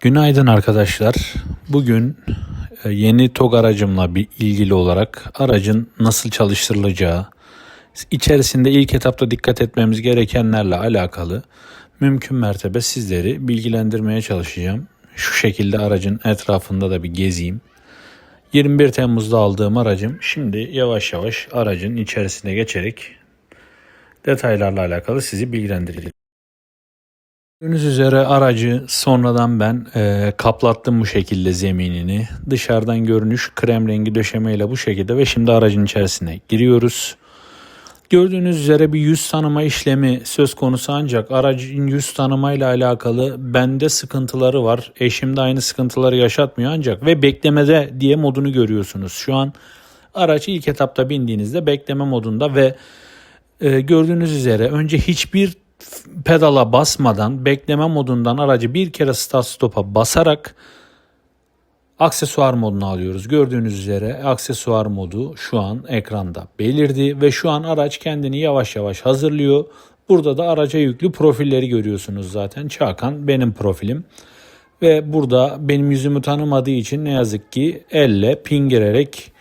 Günaydın arkadaşlar. Bugün e, yeni TOG aracımla bir ilgili olarak aracın nasıl çalıştırılacağı, içerisinde ilk etapta dikkat etmemiz gerekenlerle alakalı mümkün mertebe sizleri bilgilendirmeye çalışacağım. Şu şekilde aracın etrafında da bir gezeyim. 21 Temmuz'da aldığım aracım. Şimdi yavaş yavaş aracın içerisine geçerek detaylarla alakalı sizi bilgilendireceğim. Gördüğünüz üzere aracı sonradan ben e, kaplattım bu şekilde zeminini. Dışarıdan görünüş krem rengi döşemeyle bu şekilde ve şimdi aracın içerisine giriyoruz. Gördüğünüz üzere bir yüz tanıma işlemi söz konusu ancak aracın yüz tanımayla alakalı bende sıkıntıları var. Eşim de aynı sıkıntıları yaşatmıyor ancak ve beklemede diye modunu görüyorsunuz. Şu an araç ilk etapta bindiğinizde bekleme modunda ve e, gördüğünüz üzere önce hiçbir pedala basmadan bekleme modundan aracı bir kere start stop'a basarak aksesuar modunu alıyoruz. Gördüğünüz üzere aksesuar modu şu an ekranda belirdi ve şu an araç kendini yavaş yavaş hazırlıyor. Burada da araca yüklü profilleri görüyorsunuz zaten. Çakan benim profilim. Ve burada benim yüzümü tanımadığı için ne yazık ki elle pin girerek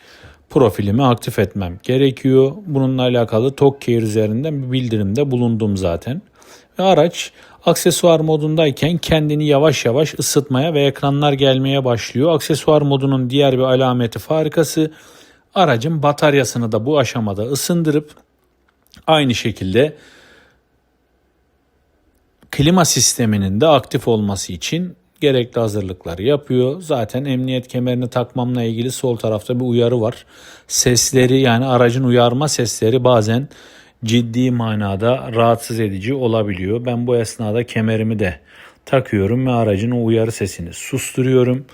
profilimi aktif etmem gerekiyor. Bununla alakalı TalkCare üzerinden bir bildirimde bulundum zaten. Ve araç aksesuar modundayken kendini yavaş yavaş ısıtmaya ve ekranlar gelmeye başlıyor. Aksesuar modunun diğer bir alameti farikası aracın bataryasını da bu aşamada ısındırıp aynı şekilde klima sisteminin de aktif olması için gerekli hazırlıkları yapıyor. Zaten emniyet kemerini takmamla ilgili sol tarafta bir uyarı var. Sesleri yani aracın uyarma sesleri bazen ciddi manada rahatsız edici olabiliyor. Ben bu esnada kemerimi de takıyorum ve aracın o uyarı sesini susturuyorum.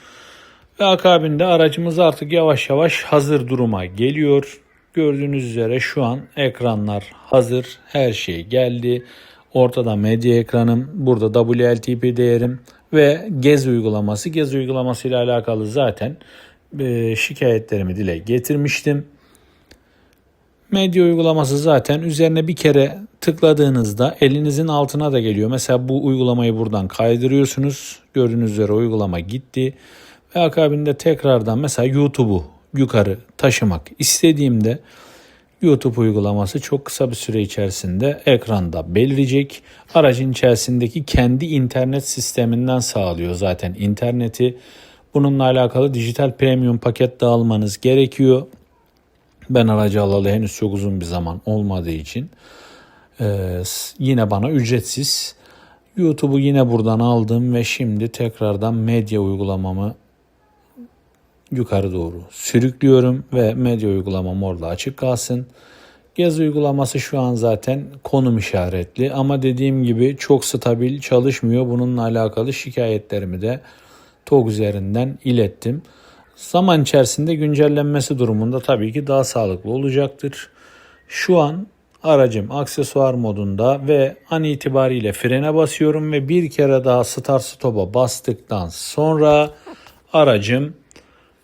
Ve akabinde aracımız artık yavaş yavaş hazır duruma geliyor. Gördüğünüz üzere şu an ekranlar hazır. Her şey geldi. Ortada medya ekranım, burada WLTP değerim ve Gez uygulaması. Gez uygulaması ile alakalı zaten e, şikayetlerimi dile getirmiştim. Medya uygulaması zaten üzerine bir kere tıkladığınızda elinizin altına da geliyor. Mesela bu uygulamayı buradan kaydırıyorsunuz. Gördüğünüz üzere uygulama gitti. Ve akabinde tekrardan mesela YouTube'u yukarı taşımak istediğimde YouTube uygulaması çok kısa bir süre içerisinde ekranda belirecek. Aracın içerisindeki kendi internet sisteminden sağlıyor zaten interneti. Bununla alakalı dijital premium paket de almanız gerekiyor. Ben aracı alalı henüz çok uzun bir zaman olmadığı için e, yine bana ücretsiz. YouTube'u yine buradan aldım ve şimdi tekrardan medya uygulamamı yukarı doğru sürüklüyorum ve medya uygulamam orada açık kalsın. Gez uygulaması şu an zaten konum işaretli ama dediğim gibi çok stabil çalışmıyor. Bununla alakalı şikayetlerimi de TOG üzerinden ilettim. Zaman içerisinde güncellenmesi durumunda tabii ki daha sağlıklı olacaktır. Şu an aracım aksesuar modunda ve an itibariyle frene basıyorum ve bir kere daha start stop'a bastıktan sonra aracım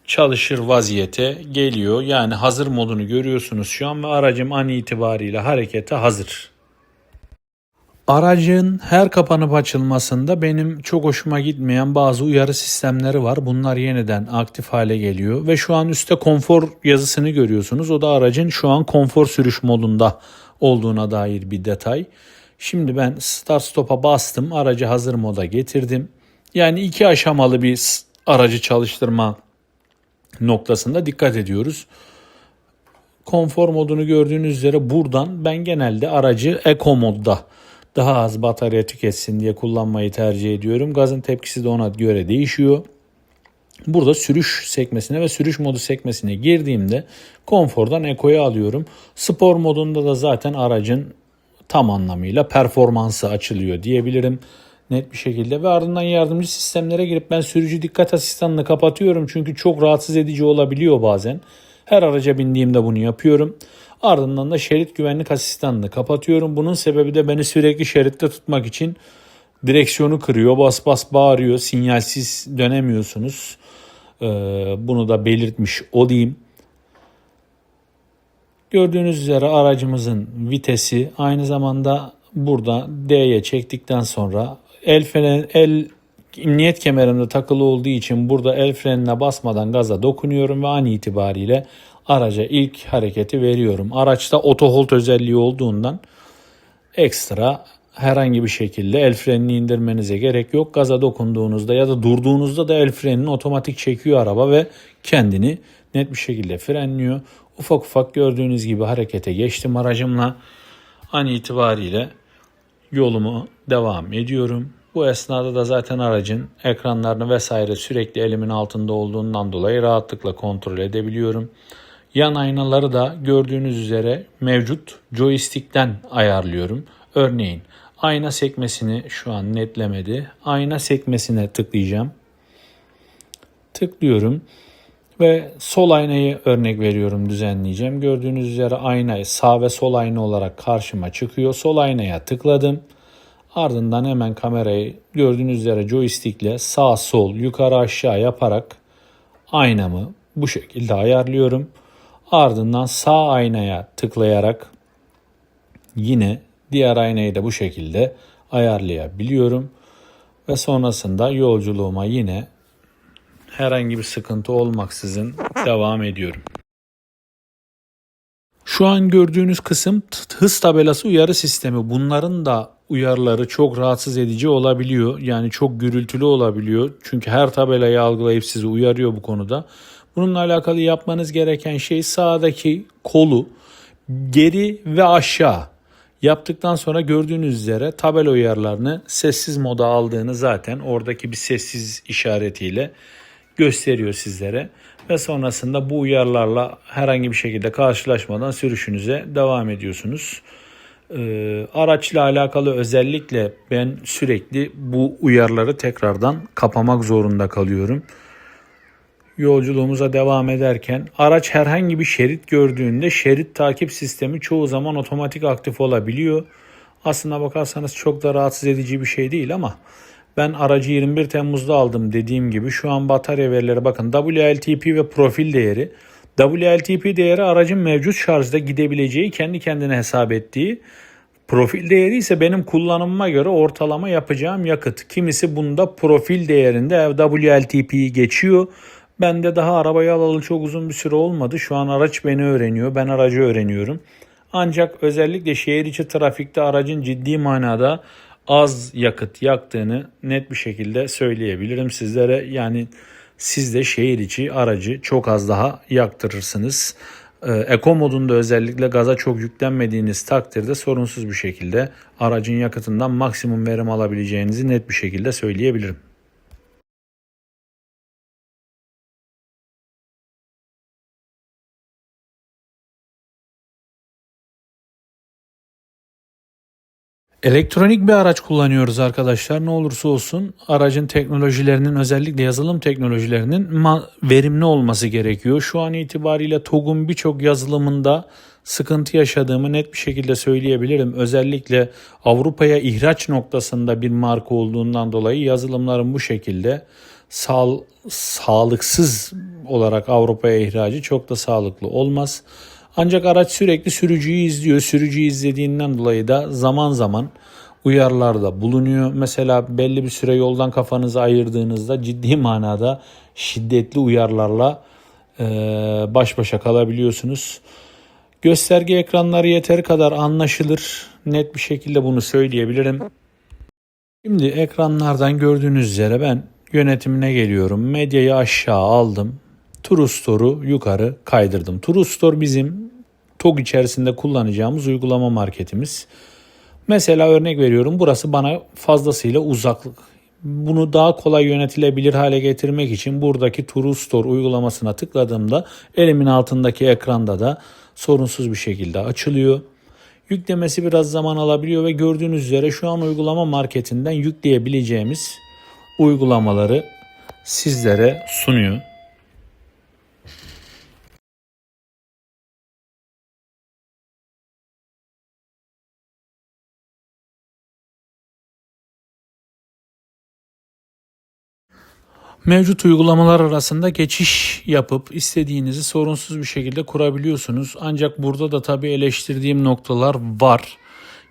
çalışır vaziyete geliyor. Yani hazır modunu görüyorsunuz şu an ve aracım an itibariyle harekete hazır. Aracın her kapanıp açılmasında benim çok hoşuma gitmeyen bazı uyarı sistemleri var. Bunlar yeniden aktif hale geliyor ve şu an üstte konfor yazısını görüyorsunuz. O da aracın şu an konfor sürüş modunda olduğuna dair bir detay. Şimdi ben start stop'a bastım. Aracı hazır moda getirdim. Yani iki aşamalı bir aracı çalıştırma noktasında dikkat ediyoruz. Konfor modunu gördüğünüz üzere buradan ben genelde aracı Eco modda daha az batarya tüketsin diye kullanmayı tercih ediyorum. Gazın tepkisi de ona göre değişiyor. Burada sürüş sekmesine ve sürüş modu sekmesine girdiğimde konfordan ekoyu alıyorum. Spor modunda da zaten aracın tam anlamıyla performansı açılıyor diyebilirim net bir şekilde ve ardından yardımcı sistemlere girip ben sürücü dikkat asistanını kapatıyorum çünkü çok rahatsız edici olabiliyor bazen. Her araca bindiğimde bunu yapıyorum. Ardından da şerit güvenlik asistanını kapatıyorum. Bunun sebebi de beni sürekli şeritte tutmak için direksiyonu kırıyor. Bas bas bağırıyor. Sinyalsiz dönemiyorsunuz. Ee, bunu da belirtmiş olayım. Gördüğünüz üzere aracımızın vitesi aynı zamanda burada D'ye çektikten sonra el fren el emniyet kemerimde takılı olduğu için burada el frenine basmadan gaza dokunuyorum ve an itibariyle araca ilk hareketi veriyorum. Araçta auto hold özelliği olduğundan ekstra herhangi bir şekilde el frenini indirmenize gerek yok. Gaza dokunduğunuzda ya da durduğunuzda da el frenini otomatik çekiyor araba ve kendini net bir şekilde frenliyor. Ufak ufak gördüğünüz gibi harekete geçtim aracımla. An itibariyle yolumu devam ediyorum. Bu esnada da zaten aracın ekranlarını vesaire sürekli elimin altında olduğundan dolayı rahatlıkla kontrol edebiliyorum. Yan aynaları da gördüğünüz üzere mevcut joystick'ten ayarlıyorum. Örneğin ayna sekmesini şu an netlemedi. Ayna sekmesine tıklayacağım. Tıklıyorum ve sol aynayı örnek veriyorum düzenleyeceğim. Gördüğünüz üzere ayna sağ ve sol ayna olarak karşıma çıkıyor. Sol aynaya tıkladım. Ardından hemen kamerayı gördüğünüz üzere joystickle sağ sol yukarı aşağı yaparak aynamı bu şekilde ayarlıyorum. Ardından sağ aynaya tıklayarak yine diğer aynayı da bu şekilde ayarlayabiliyorum. Ve sonrasında yolculuğuma yine herhangi bir sıkıntı olmaksızın devam ediyorum. Şu an gördüğünüz kısım hız tabelası uyarı sistemi. Bunların da uyarıları çok rahatsız edici olabiliyor. Yani çok gürültülü olabiliyor. Çünkü her tabelayı algılayıp sizi uyarıyor bu konuda. Bununla alakalı yapmanız gereken şey sağdaki kolu geri ve aşağı yaptıktan sonra gördüğünüz üzere tabela uyarılarını sessiz moda aldığını zaten oradaki bir sessiz işaretiyle gösteriyor sizlere ve sonrasında bu uyarılarla herhangi bir şekilde karşılaşmadan sürüşünüze devam ediyorsunuz. Ee, araçla alakalı özellikle ben sürekli bu uyarıları tekrardan kapamak zorunda kalıyorum. Yolculuğumuza devam ederken araç herhangi bir şerit gördüğünde şerit takip sistemi çoğu zaman otomatik aktif olabiliyor. Aslına bakarsanız çok da rahatsız edici bir şey değil ama ben aracı 21 Temmuz'da aldım dediğim gibi şu an batarya verileri bakın WLTP ve profil değeri. WLTP değeri aracın mevcut şarjda gidebileceği kendi kendine hesap ettiği Profil değeri ise benim kullanımıma göre ortalama yapacağım yakıt. Kimisi bunda profil değerinde WLTP'yi geçiyor. Ben de daha arabayı alalı çok uzun bir süre olmadı. Şu an araç beni öğreniyor. Ben aracı öğreniyorum. Ancak özellikle şehir içi trafikte aracın ciddi manada az yakıt yaktığını net bir şekilde söyleyebilirim sizlere. Yani siz de şehir içi aracı çok az daha yaktırırsınız. Ee, Eko modunda özellikle gaza çok yüklenmediğiniz takdirde sorunsuz bir şekilde aracın yakıtından maksimum verim alabileceğinizi net bir şekilde söyleyebilirim. Elektronik bir araç kullanıyoruz arkadaşlar. Ne olursa olsun aracın teknolojilerinin özellikle yazılım teknolojilerinin verimli olması gerekiyor. Şu an itibariyle TOG'un birçok yazılımında sıkıntı yaşadığımı net bir şekilde söyleyebilirim. Özellikle Avrupa'ya ihraç noktasında bir marka olduğundan dolayı yazılımların bu şekilde sağ, sağlıksız olarak Avrupa'ya ihracı çok da sağlıklı olmaz. Ancak araç sürekli sürücüyü izliyor. Sürücüyü izlediğinden dolayı da zaman zaman uyarılarda bulunuyor. Mesela belli bir süre yoldan kafanızı ayırdığınızda ciddi manada şiddetli uyarılarla e, baş başa kalabiliyorsunuz. Gösterge ekranları yeteri kadar anlaşılır. Net bir şekilde bunu söyleyebilirim. Şimdi ekranlardan gördüğünüz üzere ben yönetimine geliyorum. Medyayı aşağı aldım. True Store'u yukarı kaydırdım. True Store bizim TOG içerisinde kullanacağımız uygulama marketimiz. Mesela örnek veriyorum burası bana fazlasıyla uzaklık. Bunu daha kolay yönetilebilir hale getirmek için buradaki True Store uygulamasına tıkladığımda elimin altındaki ekranda da sorunsuz bir şekilde açılıyor. Yüklemesi biraz zaman alabiliyor ve gördüğünüz üzere şu an uygulama marketinden yükleyebileceğimiz uygulamaları sizlere sunuyor. Mevcut uygulamalar arasında geçiş yapıp istediğinizi sorunsuz bir şekilde kurabiliyorsunuz. Ancak burada da tabii eleştirdiğim noktalar var.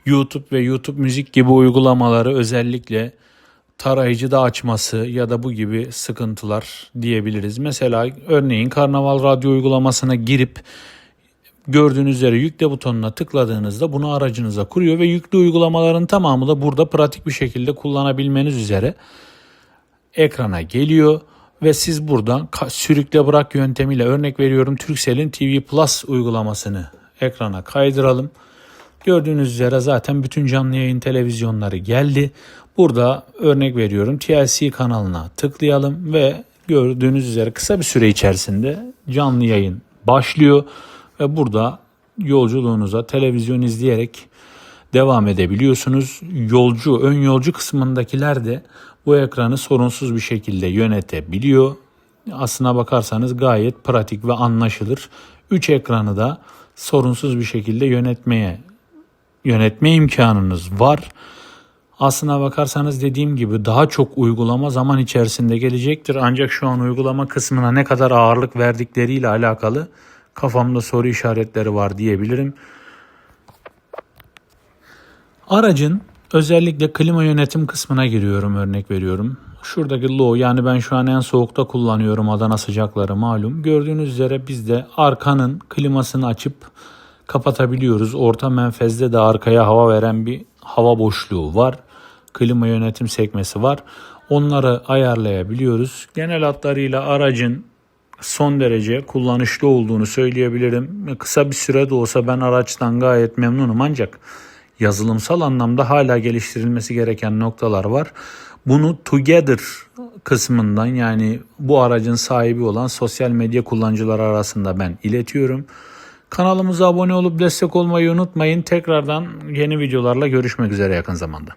YouTube ve YouTube Müzik gibi uygulamaları özellikle tarayıcı da açması ya da bu gibi sıkıntılar diyebiliriz. Mesela örneğin Karnaval Radyo uygulamasına girip gördüğünüz üzere yükle butonuna tıkladığınızda bunu aracınıza kuruyor ve yüklü uygulamaların tamamı da burada pratik bir şekilde kullanabilmeniz üzere ekrana geliyor ve siz buradan sürükle bırak yöntemiyle örnek veriyorum Turkcell'in TV Plus uygulamasını ekrana kaydıralım. Gördüğünüz üzere zaten bütün canlı yayın televizyonları geldi. Burada örnek veriyorum TLC kanalına tıklayalım ve gördüğünüz üzere kısa bir süre içerisinde canlı yayın başlıyor ve burada yolculuğunuza televizyon izleyerek devam edebiliyorsunuz. Yolcu, ön yolcu kısmındakiler de bu ekranı sorunsuz bir şekilde yönetebiliyor. Aslına bakarsanız gayet pratik ve anlaşılır. 3 ekranı da sorunsuz bir şekilde yönetmeye yönetme imkanınız var. Aslına bakarsanız dediğim gibi daha çok uygulama zaman içerisinde gelecektir. Ancak şu an uygulama kısmına ne kadar ağırlık verdikleriyle alakalı kafamda soru işaretleri var diyebilirim. Aracın özellikle klima yönetim kısmına giriyorum örnek veriyorum. Şuradaki low yani ben şu an en soğukta kullanıyorum Adana sıcakları malum. Gördüğünüz üzere biz de arkanın klimasını açıp kapatabiliyoruz. Orta menfezde de arkaya hava veren bir hava boşluğu var. Klima yönetim sekmesi var. Onları ayarlayabiliyoruz. Genel hatlarıyla aracın son derece kullanışlı olduğunu söyleyebilirim. Kısa bir süre de olsa ben araçtan gayet memnunum ancak yazılımsal anlamda hala geliştirilmesi gereken noktalar var. Bunu Together kısmından yani bu aracın sahibi olan sosyal medya kullanıcıları arasında ben iletiyorum. Kanalımıza abone olup destek olmayı unutmayın. Tekrardan yeni videolarla görüşmek üzere yakın zamanda.